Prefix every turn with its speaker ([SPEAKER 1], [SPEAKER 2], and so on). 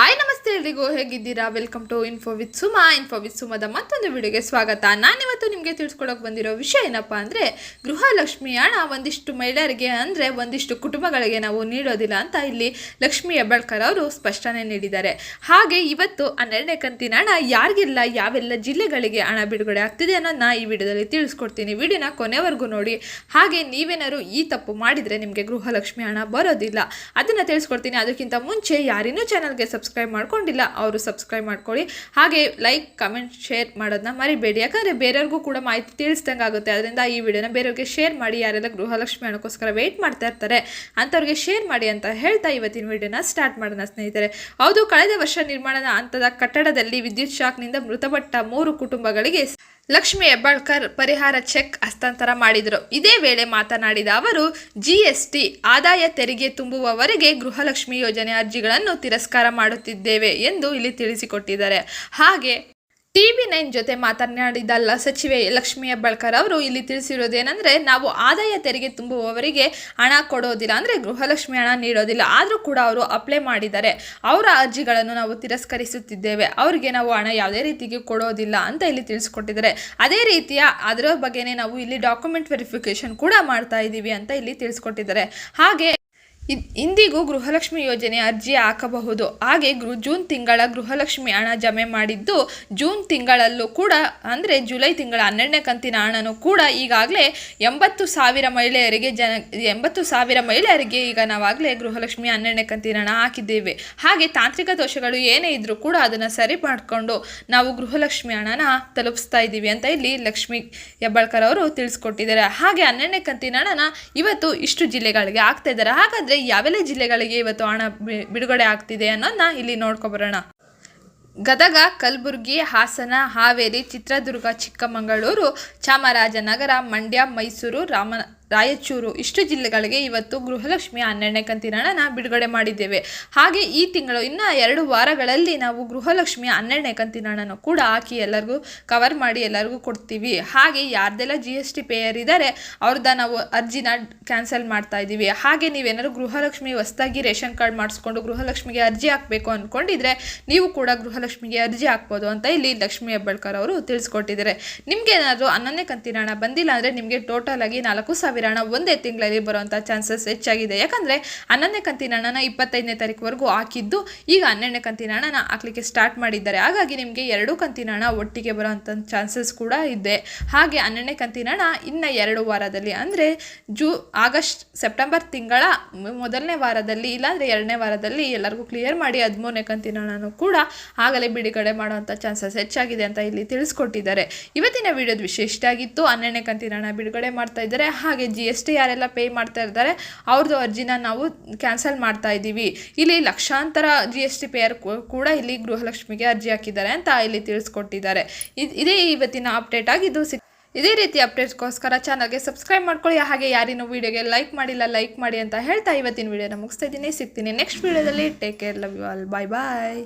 [SPEAKER 1] Hi నమస్తే ನಮಸ್ತೆ ಎಲ್ರಿಗೂ ಹೇಗಿದ್ದೀರಾ? Welcome to info with Suma info with ಸುಮದ ಮತ್ತೊಂದು ವಿಡಿಯೋಗೆ ಸ್ವಾಗತ. ನಾನಿವತ್ತು ನಿಮಗೆ ತಿಳಿಸ್ಕೊಡೋಕೆ ಬಂದಿರೋ ವಿಷಯ ಏನಪ್ಪ ಅಂದರೆ, ಗೃಹಲಕ್ಷ್ಮಿ ಹಣ ಒಂದಿಷ್ಟು ಮಹಿಳೆಯರಿಗೆ ಅಂದರೆ ಒಂದಿಷ್ಟು ಕುಟುಂಬಗಳಿಗೆ ನಾವು ನೀಡೋದಿಲ್ಲ ಅಂತ ಇಲ್ಲಿ ಲಕ್ಷ್ಮಿ ಹೆಬ್ಬಾಳ್ಕರ್ ಅವರು ಸ್ಪಷ್ಟನೆ ನೀಡಿದ್ದಾರೆ. ಹಾಗೆ ಇವತ್ತು ಹನ್ನೆರಡನೇ ಕಂತಿನ ಹಣ ಯಾರಿಗಿಲ್ಲ ಯಾವೆಲ್ಲ ಜಿಲ್ಲೆಗಳಿಗೆ ಹಣ ಬಿಡುಗಡೆ ಆಗ್ತಿದೆ ಅನ್ನೋದನ್ನ ಈ ವಿಡಿಯೋದಲ್ಲಿ ತಿಳಿಸ್ಕೊಡ್ತೀನಿ. ವಿಡಿಯೋನ ಕೊನೆವರೆಗೂ ನೋಡಿ. ಹಾಗೆ ನೀವೇನಾದ್ರು ಈ ತಪ್ಪು ಮಾಡಿದರೆ ನಿಮಗೆ ಗೃಹಲಕ್ಷ್ಮಿ ಹಣ ಬರೋದಿಲ್ಲ. ಅದನ್ನು ತಿಳಿಸ್ಕೊಡ್ತೀನಿ. ಅದಕ್ಕಿಂತ ಮುಂಚೆ ಯಾರಿನ್ನೂ ಚಾನಲ್ಗೆ ಸಬ್ಸ್ಕ್ರೈಬ್ ಮಾಡ್ಕೊಂಡಿಲ್ಲ ಅವರು ಸಬ್ಸ್ಕ್ರೈಬ್ ಮಾಡ್ಕೊಳ್ಳಿ. ಹಾಗೆ ಲೈಕ್ ಕಮೆಂಟ್ ಶೇರ್ ಮಾಡೋದನ್ನ ಮರಿಬೇಡಿ. ಯಾಕಂದರೆ ಬೇರೆಯವ್ರಿಗೂ ಕೂಡ ಮಾಹಿತಿ ತಿಳಿಸ್ದಂಗೆ ಆಗುತ್ತೆ ಅದರಿಂದ ಈ ವಿಡಿಯೋನ ಬೇರೆಯವ್ರಿಗೆ ಶೇರ್ ಮಾಡಿ, ಯಾರೆಲ್ಲ ಗೃಹಲಕ್ಷ್ಮಿ ಹಣಕ್ಕೋಸ್ಕರ ವೆಯ್ಟ್ ಮಾಡ್ತಾ ಇರ್ತಾರೆ, ಅಂಥವ್ರಿಗೆ ಶೇರ್ ಮಾಡಿ ಅಂತ ಹೇಳ್ತಾ ಇವತ್ತಿನ ವಿಡಿಯೋನ ಸ್ಟಾರ್ಟ್ ಮಾಡೋಣ ಸ್ನೇಹಿತರೆ. ಹೌದು, ಕಳೆದ ವರ್ಷ ನಿರ್ಮಾಣದ ಹಂತದ ಕಟ್ಟಡದಲ್ಲಿ ವಿದ್ಯುತ್ ಶಾಕ್ನಿಂದ ಮೃತಪಟ್ಟ ಮೂರು ಕುಟುಂಬಗಳಿಗೆ ಲಕ್ಷ್ಮಿ ಹೆಬ್ಬಾಳ್ಕರ್ ಪರಿಹಾರ ಚೆಕ್ ಹಸ್ತಾಂತರ ಮಾಡಿದರು. ಇದೇ ವೇಳೆ ಮಾತನಾಡಿದ ಅವರು ಜಿಎಸ್ಟಿ ಆದಾಯ ತೆರಿಗೆ ತುಂಬುವವರೆಗೆ ಗೃಹಲಕ್ಷ್ಮಿ ಯೋಜನೆ ಅರ್ಜಿಗಳನ್ನು ತಿರಸ್ಕಾರ ಮಾಡುತ್ತಿದ್ದೇವೆ ಎಂದು ಇಲ್ಲಿ ತಿಳಿಸಿಕೊಟ್ಟಿದ್ದಾರೆ. ಹಾಗೆ ಟಿವಿ ನೈನ್ ಜೊತೆ ಮಾತನಾಡಿದ ಸಚಿವೆ ಲಕ್ಷ್ಮೀ ಹೆಬ್ಬಾಳ್ಕರ್ ಅವರು, ಇಲ್ಲಿ ತಿಳಿಸಿರೋದೇನೆಂದರೆ ನಾವು ಆದಾಯ ತೆರಿಗೆ ತುಂಬುವವರಿಗೆ ಹಣ ಕೊಡೋದಿಲ್ಲ ಅಂದರೆ ಗೃಹಲಕ್ಷ್ಮಿ ಹಣ ನೀಡೋದಿಲ್ಲ. ಆದರೂ ಕೂಡ ಅವರು ಅಪ್ಲೈ ಮಾಡಿದ್ದಾರೆ. ಅವರ ಅರ್ಜಿಗಳನ್ನು ನಾವು ತಿರಸ್ಕರಿಸುತ್ತಿದ್ದೇವೆ. ಅವರಿಗೆ ನಾವು ಹಣ ಯಾವುದೇ ರೀತಿಗೆ ಕೊಡೋದಿಲ್ಲ ಅಂತ ಇಲ್ಲಿ ತಿಳಿಸ್ಕೊಟ್ಟಿದ್ದಾರೆ. ಅದೇ ರೀತಿಯ ಅದರ ಬಗ್ಗೆನೇ ನಾವು ಇಲ್ಲಿ ಡಾಕ್ಯುಮೆಂಟ್ ವೆರಿಫಿಕೇಶನ್ ಕೂಡ ಮಾಡ್ತಾ ಇದ್ದೀವಿ ಅಂತ ಇಲ್ಲಿ ತಿಳಿಸ್ಕೊಟ್ಟಿದ್ದಾರೆ. ಹಾಗೆ ಇಂದಿಗೂ ಗೃಹಲಕ್ಷ್ಮಿ ಯೋಜನೆ ಅರ್ಜಿ ಹಾಕಬಹುದು. ಹಾಗೆ ಗೃ, ಜೂನ್ ತಿಂಗಳ ಗೃಹಲಕ್ಷ್ಮಿ ಹಣ ಜಮೆ ಮಾಡಿದ್ದು ಜೂನ್ ತಿಂಗಳಲ್ಲೂ ಕೂಡ, ಅಂದರೆ ಜುಲೈ ತಿಂಗಳ ಹನ್ನೆರಡನೇ ಕಂತಿನ ಹಣನೂ ಕೂಡ ಈಗಾಗಲೇ ಎಂಬತ್ತು ಸಾವಿರ ಮಹಿಳೆಯರಿಗೆ ಜನ, ಎಂಬತ್ತು ಸಾವಿರ ಮಹಿಳೆಯರಿಗೆ ಈಗ ನಾವಾಗಲೇ ಗೃಹಲಕ್ಷ್ಮಿ ಹನ್ನೆರಡನೇ ಕಂತಿನ ಹಣ ಹಾಕಿದ್ದೇವೆ. ಹಾಗೆ ತಾಂತ್ರಿಕ ದೋಷಗಳು ಏನೇ ಇದ್ದರೂ ಕೂಡ ಅದನ್ನು ಸರಿ ಮಾಡಿಕೊಂಡು ನಾವು ಗೃಹಲಕ್ಷ್ಮಿ ಹಣನ ತಲುಪಿಸ್ತಾ ಇದ್ದೀವಿ ಅಂತ ಇಲ್ಲಿ ಲಕ್ಷ್ಮಿ ಹೆಬ್ಬಾಳ್ಕರ್ ಅವರು ತಿಳಿಸ್ಕೊಟ್ಟಿದ್ದಾರೆ. ಹಾಗೆ ಹನ್ನೆರಡನೇ ಕಂತಿನ ಹಣನ ಇವತ್ತು ಇಷ್ಟು ಜಿಲ್ಲೆಗಳಿಗೆ ಆಗ್ತಾ ಇದ್ದಾರೆ. ಹಾಗಾದರೆ ಯಾವೆಲ್ಲ ಜಿಲ್ಲೆಗಳಿಗೆ ಇವತ್ತು ಹಣ ಬಿಡುಗಡೆ ಆಗ್ತಿದೆ ಅನ್ನೋದನ್ನ ಇಲ್ಲಿ ನೋಡ್ಕೊಬರೋಣ. ಗದಗ, ಕಲಬುರಗಿ, ಹಾಸನ, ಹಾವೇರಿ, ಚಿತ್ರದುರ್ಗ, ಚಿಕ್ಕಮಗಳೂರು, ಚಾಮರಾಜನಗರ, ಮಂಡ್ಯ, ಮೈಸೂರು, ರಾಮ ರಾಯಚೂರು. ಇಷ್ಟು ಜಿಲ್ಲೆಗಳಿಗೆ ಇವತ್ತು ಗೃಹಲಕ್ಷ್ಮಿ ಹನ್ನೆರಡನೇ ಕಂತಿನಣನ ಬಿಡುಗಡೆ ಮಾಡಿದ್ದೇವೆ. ಹಾಗೆ ಈ ತಿಂಗಳು ಇನ್ನು ಎರಡು ವಾರಗಳಲ್ಲಿ ನಾವು ಗೃಹಲಕ್ಷ್ಮಿ ಹನ್ನೆರಡನೇ ಕಂತಿನಣನ ಕೂಡ ಹಾಕಿ ಎಲ್ಲರಿಗೂ ಕವರ್ ಮಾಡಿ ಎಲ್ಲರಿಗೂ ಕೊಡ್ತೀವಿ. ಹಾಗೆ ಯಾರ್ದೆಲ್ಲ ಜಿ ಎಸ್ ಟಿ ಪೇಯರ್ ಇದ್ದಾರೆ ಅವ್ರದ್ದ ನಾವು ಅರ್ಜಿನ ಕ್ಯಾನ್ಸಲ್ ಮಾಡ್ತಾ ಇದ್ದೀವಿ. ಹಾಗೆ ನೀವೇನಾದ್ರು ಗೃಹಲಕ್ಷ್ಮಿ ಹೊಸದಾಗಿ ರೇಷನ್ ಕಾರ್ಡ್ ಮಾಡಿಸ್ಕೊಂಡು ಗೃಹಲಕ್ಷ್ಮಿಗೆ ಅರ್ಜಿ ಹಾಕಬೇಕು ಅಂದ್ಕೊಂಡಿದ್ರೆ ನೀವು ಕೂಡ ಗೃಹಲಕ್ಷ್ಮಿಗೆ ಅರ್ಜಿ ಹಾಕ್ಬೋದು ಅಂತ ಇಲ್ಲಿ ಲಕ್ಷ್ಮಿ ಅಬ್ಬಳ್ಕರ್ ಅವರು ತಿಳಿಸ್ಕೊಟ್ಟಿದ್ದಾರೆ. ನಿಮಗೆ ಏನಾದರೂ ಹನ್ನೊಂದನೇ ಕಂತಿನ ಬಂದಿಲ್ಲ ಅಂದರೆ ನಿಮಗೆ ಟೋಟಲ್ ಆಗಿ ನಾಲ್ಕು ಸಾವಿರ ಹಣ ಒಂದೇ ತಿಂಗಳಲ್ಲಿ ಬರುವಂಥ ಚಾನ್ಸಸ್ ಹೆಚ್ಚಾಗಿದೆ. ಯಾಕಂದರೆ ಹನ್ನೊಂದನೇ ಕಂತಿನ ಹಣನ ಇಪ್ಪತ್ತೈದನೇ ತಾರೀಕುವರೆಗೂ ಹಾಕಿದ್ದು ಈಗ ಹನ್ನೆರಡನೇ ಕಂತಿನ ಹಣನ ಹಾಕಲಿಕ್ಕೆ ಸ್ಟಾರ್ಟ್ ಮಾಡಿದ್ದಾರೆ. ಹಾಗಾಗಿ ನಿಮಗೆ ಎರಡೂ ಕಂತಿನ ಹಣ ಒಟ್ಟಿಗೆ ಬರುವಂಥ ಚಾನ್ಸಸ್ ಕೂಡ ಇದೆ. ಹಾಗೆ ಹನ್ನೆರಡನೇ ಕಂತಿನ ಹಣ ಇನ್ನು ಎರಡು ವಾರದಲ್ಲಿ ಅಂದರೆ ಜೂ, ಆಗಸ್ಟ್, ಸೆಪ್ಟೆಂಬರ್ ತಿಂಗಳ ಮೊದಲನೇ ವಾರದಲ್ಲಿ ಇಲ್ಲಾಂದರೆ ಎರಡನೇ ವಾರದಲ್ಲಿ ಎಲ್ಲರಿಗೂ ಕ್ಲಿಯರ್ ಮಾಡಿ ಹದಿಮೂರನೇ ಕಂತಿನ ಹಣನೂ ಕೂಡ ಆಗಲೇ ಬಿಡುಗಡೆ ಮಾಡುವಂಥ ಚಾನ್ಸಸ್ ಹೆಚ್ಚಾಗಿದೆ ಅಂತ ಇಲ್ಲಿ ತಿಳಿಸ್ಕೊಟ್ಟಿದ್ದಾರೆ. ಇವತ್ತಿನ ವಿಡಿಯೋದ ವಿಶೇಷ ಆಗಿತ್ತು ಹನ್ನೆರಡನೇ ಕಂತಿನ ಹಣ ಬಿಡುಗಡೆ ಮಾಡ್ತಾ ಇದ್ದಾರೆ ಹಾಗೆ ಜಿ ಎಸ್ ಟಿ ಯಾರೆಲ್ಲ ಪೇ ಮಾಡ್ತಾ ಇದ್ದಾರೆ ಅವ್ರದ್ದು ಅರ್ಜಿನ ನಾವು ಕ್ಯಾನ್ಸಲ್ ಮಾಡ್ತಾ ಇದ್ದೀವಿ. ಇಲ್ಲಿ ಲಕ್ಷಾಂತರ ಜಿ ಎಸ್ ಟಿ ಪೇಯರ್ ಕೂಡ ಇಲ್ಲಿ ಗೃಹಲಕ್ಷ್ಮಿಗೆ ಅರ್ಜಿ ಹಾಕಿದ್ದಾರೆ ಅಂತ ಇಲ್ಲಿ ತಿಳಿಸ್ಕೊಟ್ಟಿದ್ದಾರೆ. ಇದ್- ಇದೇ ಇವತ್ತಿನ ಅಪ್ಡೇಟ್ ಆಗಿದ್ದು ಸಿಕ್ ಇದೇ ರೀತಿ ಅಪ್ಡೇಟ್ಸ್ಗೋಸ್ಕರ ಚಾನಲ್ಗೆ ಸಬ್ಸ್ಕ್ರೈಬ್ ಮಾಡ್ಕೊಳ್ಳಿ. ಹಾಗೆ ಯಾರಿನೂ ವೀಡಿಯೋಗೆ ಲೈಕ್ ಮಾಡಿಲ್ಲ ಲೈಕ್ ಮಾಡಿ ಅಂತ ಹೇಳ್ತಾ ಇವತ್ತಿನ ವೀಡಿಯೋನ ಮುಗಿಸ್ತಾ ಇದ್ದೀನಿ. ಸಿಗ್ತೀನಿ ನೆಕ್ಸ್ಟ್ ವೀಡಿಯೋದಲ್ಲಿ take care love you all bye bye